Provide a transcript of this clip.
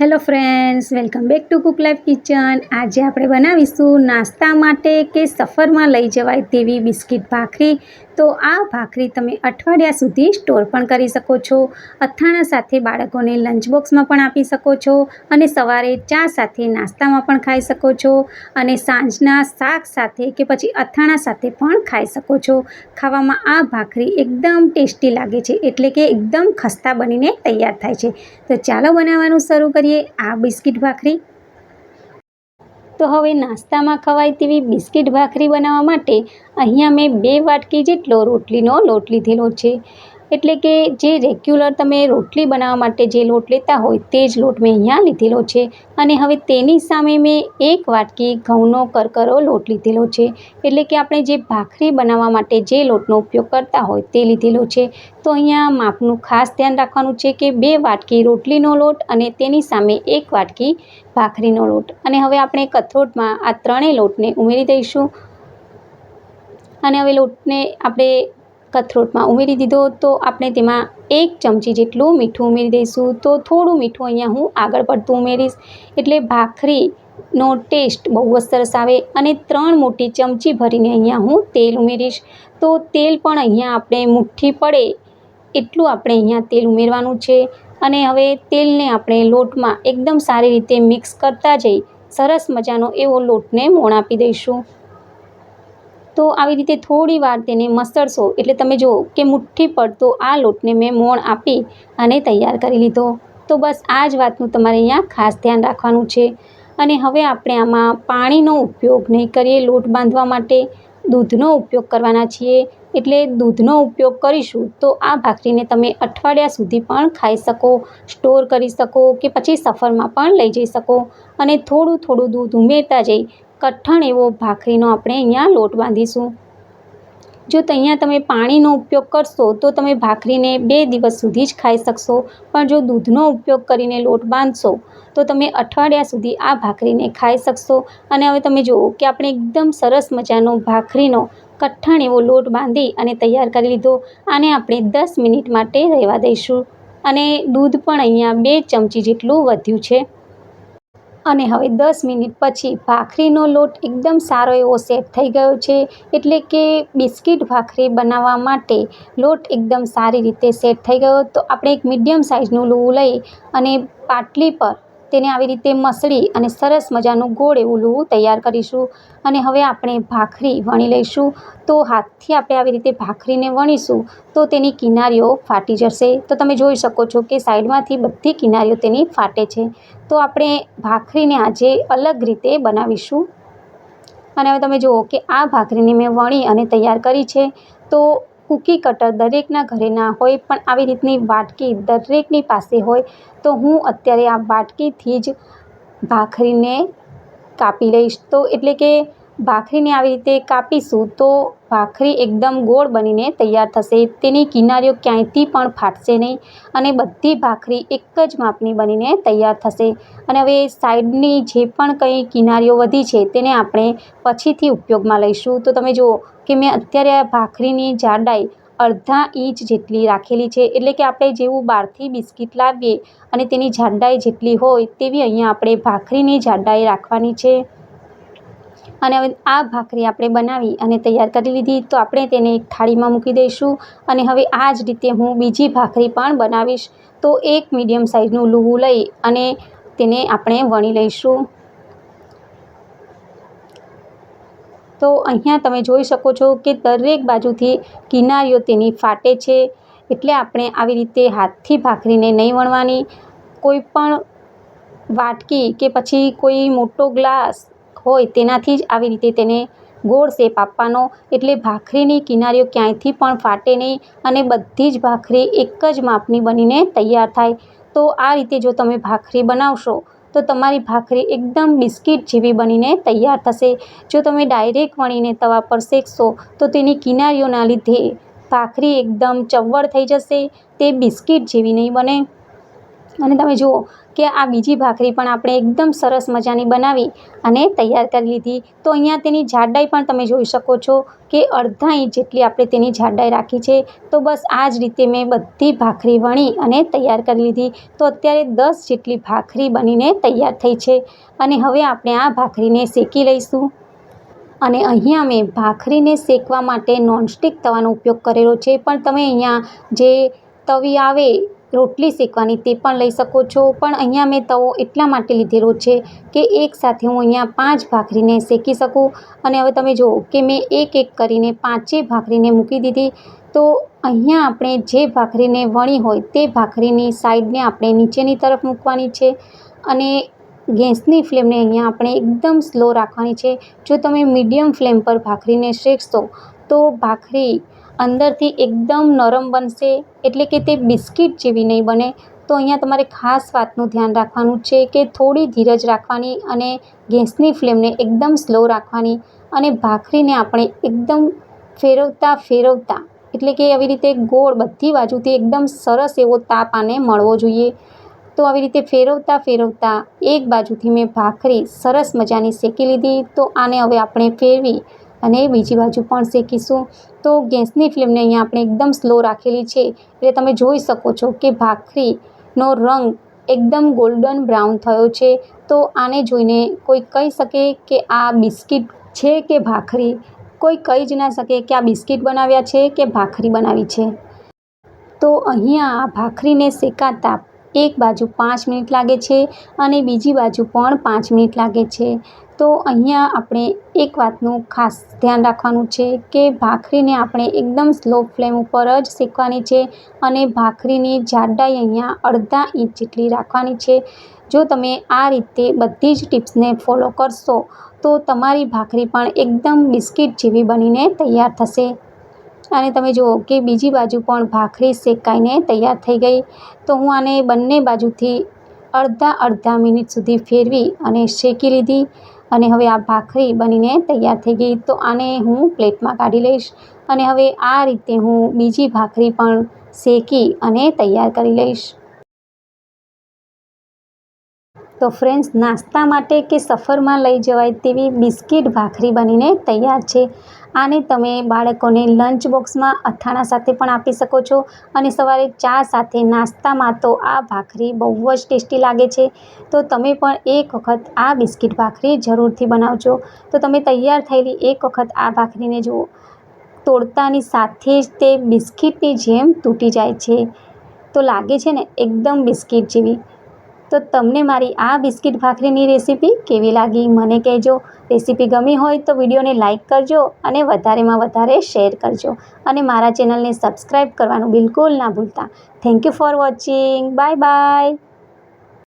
Hello friends welcome back to cook life kitchen આજે આપણે બનાવીશું નાસ્તા માટે કે સફરમાં લઈ જવાય તેવી બિસ્કિટ ભાખરી. તો આ ભાખરી તમે અઠવાડિયા સુધી સ્ટોર પણ કરી શકો છો. અથાણા સાથે બાળકોને લંચ બોક્સમાં પણ આપી શકો છો અને સવારે ચા સાથે નાસ્તામાં પણ ખાઈ શકો છો અને સાંજના શાક સાથે કે પછી અથાણા સાથે પણ ખાઈ શકો છો. ખાવામાં આ ભાખરી એકદમ ટેસ્ટી લાગે છે એટલે કે એકદમ ખસ્તા બનીને તૈયાર થાય છે. તો ચાલો બનાવવાનું શરૂ કરીએ આ બિસ્કિટ ભાખરી. તો હવે નાસ્તામાં ખવાય તેવી બિસ્કિટ ભાખરી બનાવવા માટે અહીંયા મેં બે વાટકી જેટલો રોટલીનો લોટ લીધેલો છે. એટલે કે જે રેગ્યુલર તમે રોટલી બનાવવા માટે જે લોટ લેતા હોય તે જ લોટ મેં અહીંયા લીધેલો છે. અને હવે તેની સામે મેં એક વાટકી ઘઉંનો કરકરો લોટ લીધેલો છે. એટલે કે આપણે જે ભાખરી બનાવવા માટે જે લોટનો ઉપયોગ કરતા હોય તે લીધેલો છે. તો અહીંયા માપનું ખાસ ધ્યાન રાખવાનું છે કે બે વાટકી રોટલીનો લોટ અને તેની સામે એક વાટકી ભાખરીનો લોટ. અને હવે આપણે કથરોટમાં આ ત્રણેય લોટને ઉમેરી દઈશું. અને હવે લોટને આપણે કથરોટમાં ઉમેરી દીધો તો આપણે તેમાં એક ચમચી જેટલું મીઠું ઉમેરી દઈશું. તો થોડું મીઠું અહીંયા હું આગળ પડતું ઉમેરીશ. એટલે ભાખરીનો ટેસ્ટ બહુ જ સરસ આવે અને ત્રણ મોટી ચમચી ભરીને અહીંયા હું તેલ ઉમેરીશ. તો તેલ પણ અહીંયા આપણે મુઠ્ઠી પડે એટલું આપણે અહીંયા તેલ ઉમેરવાનું છે. અને હવે તેલને આપણે લોટમાં એકદમ સારી રીતે મિક્સ કરતા જઈ સરસ મજાનો એવો લોટને મોણ આપી દઈશું. તો આવી રીતે થોડી વાર તેને મસળશો. એટલે તમે જુઓ કે મુઠ્ઠી પડતો આ લોટને મેં મોણ આપી અને તૈયાર કરી લીધો. તો બસ આ જ વાતનું તમારે અહીંયા ખાસ ધ્યાન રાખવાનું છે. અને હવે આપણે આમાં પાણીનો ઉપયોગ નહીં કરીએ લોટ બાંધવા માટે. દૂધનો ઉપયોગ કરવાના છીએ. એટલે દૂધનો ઉપયોગ કરીશું તો આ ભાખરીને તમે અઠવાડિયા સુધી પણ ખાઈ શકો, સ્ટોર કરી શકો કે પછી સફરમાં પણ લઈ જઈ શકો. અને થોડું થોડું દૂધ ઉમેરતા જઈ કઠણ એવો ભાખરીનો આપણે અહીંયા લોટ બાંધીશું. જો અહીંયા તમે પાણીનો ઉપયોગ કરશો, તો તમે ભાખરીને બે દિવસ સુધી જ ખાઈ શકશો. પણ જો દૂધનો ઉપયોગ કરીને લોટ બાંધશો, તો તમે અઠવાડિયા સુધી આ ભાખરીને ખાઈ શકશો. અને હવે તમે જુઓ કે આપણે એકદમ સરસ મજાનો ભાખરીનો કઠણ એવો લોટ બાંધી અને તૈયાર કરી લીધો. આને આપણે દસ મિનિટ માટે રહેવા દઈશું. અને દૂધ પણ અહીંયા બે ચમચી જેટલું વધ્યું છે. અને હવે દસ મિનિટ પછી ભાખરીનો લોટ એકદમ સારો એવો સેટ થઈ ગયો છે, એટલે કે બિસ્કિટ ભાખરી બનાવવા માટે લોટ એકદમ સારી રીતે સેટ થઈ ગયો. તો આપણે એક મીડિયમ સાઇઝનું લુવું લઈ અને પાટલી પર તેને આવી રીતે મસળી અને સરસ મજાનું ગોળ એવું લોહું તૈયાર કરીશું અને હવે આપણે ભાખરી વણી લઈશું. તો હાથથી આપણે આવી રીતે ભાખરીને વણીશું તો તેની કિનારીઓ ફાટી જશે. તો તમે જોઈ શકો છો કે સાઈડમાંથી બધી કિનારીઓ તેની ફાટે છે. તો આપણે ભાખરીને આજે અલગ રીતે બનાવીશું. અને હવે તમે જુઓ કે આ ભાખરીને મેં વણી અને તૈયાર કરી છે. તો કૂકી કટર દરેકના ઘરે ના હોય પણ આવી રીતની વાટકી દરેકની પાસે હોય, તો હું અત્યારે આ વાટકીથી જ ભાખરીને કાપી લઈશ. તો એટલે કે ભાખરીને આવી રીતે કાપીશું તો ભાખરી એકદમ ગોળ બનીને તૈયાર થશે. તેની કિનારીઓ ક્યાંયથી પણ ફાટશે નહીં અને બધી ભાખરી એક જ માપની બનીને તૈયાર થશે. અને હવે સાઈડની જે પણ કંઈ કિનારીઓ વધી છે તેને આપણે પછીથી ઉપયોગમાં લઈશું. તો તમે જુઓ કે મેં અત્યારે આ ભાખરીની જાડાઈ અડધા ઇંચ જેટલી રાખેલી છે. એટલે કે આપણે જેવું બહારથી બિસ્કિટ લાવીએ અને તેની જાડાઈ જેટલી હોય તેવી અહીંયા આપણે ભાખરીની જાડાઈ રાખવાની છે. અને હવે આ ભાખરી આપણે બનાવી અને તૈયાર કરી લીધી, તો આપણે તેને એક થાળીમાં મૂકી દઈશું. અને હવે આ જ રીતે હું બીજી ભાખરી પણ બનાવીશ. તો એક મીડિયમ સાઇઝનું લૂવું લઈ અને તેને આપણે વણી લઈશું. તો અહીંયા તમે જોઈ શકો છો કે દરેક બાજુથી કિનારીઓ તેની ફાટે છે. એટલે આપણે આવી રીતે હાથથી ભાખરીને નહીં વણવાની. કોઈ પણ વાટકી કે પછી કોઈ મોટો ગ્લાસ હોય તેનાથી જ આવી રીતે તેને ગોળ શેપ આપવાનો. એટલે ભાખરીની કિનારીઓ ક્યાંયથી પણ ફાટે નહીં અને બધી જ ભાખરી એક જ માપની બનીને તૈયાર થાય. તો આ રીતે જો તમે ભાખરી બનાવશો, તો તમારી ભાખરી એકદમ બિસ્કિટ જેવી બનીને તૈયાર થશે. જો તમે ડાયરેક્ટ વણીને તવા પર શેકશો, તો તેની કિનારીઓના લીધે ભાખરી એકદમ ચવ્વળ થઈ જશે. તે બિસ્કિટ જેવી નહીં બને. અને તમે જુઓ કે આ બીજી ભાખરી પણ આપણે એકદમ સરસ મજાની બનાવી અને તૈયાર કરી લીધી. તો અહીંયા તેની જાડાઈ પણ તમે જોઈ શકો છો કે અડધા ઇંચ જેટલી આપણે તેની જાડાઈ રાખી છે. તો બસ આ જ રીતે મેં બધી ભાખરી વણી અને તૈયાર કરી લીધી. તો અત્યારે દસ જેટલી ભાખરી બનીને તૈયાર થઈ છે. અને હવે આપણે આ ભાખરીને શેકી લઈશું. અને અહીંયા મેં ભાખરીને શેકવા માટે નોનસ્ટિક તવાનો ઉપયોગ કરેલો છે. પણ તમે અહીંયા જે તવી આવે રોટલી શેકવાની તે પણ લઈ શકો છો. પણ અહીંયા મેં તવો એટલા માટે લીધેલો છે કે એક સાથે હું અહીંયા પાંચ ભાખરીને શેકી શકું. અને હવે તમે જુઓ કે મેં એક એક કરીને પાંચેય ભાખરીને મૂકી દીધી. તો અહીંયા આપણે જે ભાખરીને વણી હોય તે ભાખરીની સાઈડને આપણે નીચેની તરફ મૂકવાની છે. અને ગેસની ફ્લેમને અહીંયા આપણે એકદમ સ્લો રાખવાની છે. જો તમે મીડિયમ ફ્લેમ પર ભાખરીને શેકશો તો ભાખરી અંદરથી એકદમ નરમ બનશે, એટલે કે તે બિસ્કિટ જેવી નહીં બને. તો અહીંયા તમારે ખાસ વાતનું ધ્યાન રાખવાનું છે કે થોડી ધીરજ રાખવાની અને ગેસની ફ્લેમને એકદમ સ્લો રાખવાની અને ભાખરીને આપણે એકદમ ફેરવતા ફેરવતા, એટલે કે આવી રીતે ગોળ બધી બાજુથી એકદમ સરસ એવો તાપ આને મળવો જોઈએ. તો આવી રીતે ફેરવતા ફેરવતા એક બાજુથી મેં ભાખરી સરસ મજાની શેકી લીધી. તો આને હવે આપણે ફેરવી અને બીજી બાજુ પણ શેકીશું તો ગેસની ફ્લેમને અહીંયા આપણે એકદમ સ્લો રાખેલી છે. એટલે તમે જોઈ શકો છો કે ભાખરીનો રંગ એકદમ ગોલ્ડન બ્રાઉન થયો છે. તો આને જોઈને કોઈ કહી શકે કે આ બિસ્કિટ છે કે ભાખરી? કોઈ કહી જ ના શકે કે આ બિસ્કિટ બનાવ્યા છે કે ભાખરી બનાવી છે. તો અહીંયા આ ભાખરીને શેકાતા એક બાજુ પાંચ મિનિટ લાગે છે અને બીજી બાજુ પણ પાંચ મિનિટ લાગે છે. તો અહીંયા આપણે એક વાતનું ખાસ ધ્યાન રાખવાનું છે કે ભાખરીને આપણે એકદમ સ્લો ફ્લેમ ઉપર જ શેકવાની છે અને ભાખરીની જાડાઈ અહીંયા અડધા ઇંચ જેટલી રાખવાની છે. જો તમે આ રીતે બધી જ ટિપ્સને ફોલો કરશો, તો તમારી ભાખરી પણ એકદમ બિસ્કિટ જેવી બનીને તૈયાર થશે. અને તમે જુઓ કે બીજી બાજુ પણ ભાખરી શેકાઈને તૈયાર થઈ ગઈ. તો હું આને બંને બાજુથી અડધા અડધા મિનિટ સુધી ફેરવી અને શેકી લીધી. અને હવે આ ભાખરી બનીને તૈયાર થઈ ગઈ. તો આને હું પ્લેટમાં કાઢી લઈશ અને હવે આ રીતે હું બીજી ભાખરી પણ શેકી અને તૈયાર કરી લઈશ. તો ફ્રેન્ડ્સ નાસ્તા માટે કે સફરમાં લઈ જવાય તેવી બિસ્કિટ ભાખરી બનીને તૈયાર છે. આને તમે બાળકોને લંચ બોક્સમાં અથાણા સાથે પણ આપી શકો છો અને સવારે ચા સાથે નાસ્તામાં તો આ ભાખરી બહુ જ ટેસ્ટી લાગે છે. તો તમે પણ એક વખત આ બિસ્કિટ ભાખરી જરૂરથી બનાવજો. તો તમે તૈયાર થયેલી એક વખત આ ભાખરીને જુઓ. તોડતાની સાથે જ તે બિસ્કિટની જેમ તૂટી જાય છે. તો લાગે છે ને, એકદમ બિસ્કિટ જેવી. તો તમને મારી આ બિસ્કિટ ભાખરીની રેસીપી કેવી લાગી મને કહેજો. રેસીપી ગમી હોય તો વિડીયોને લાઇક કરજો અને વધારેમાં વધારે શેર કરજો. અને મારા ચેનલને સબસ્ક્રાઈબ કરવાનું બિલકુલ ના ભૂલતા. Thank you for watching. Bye bye.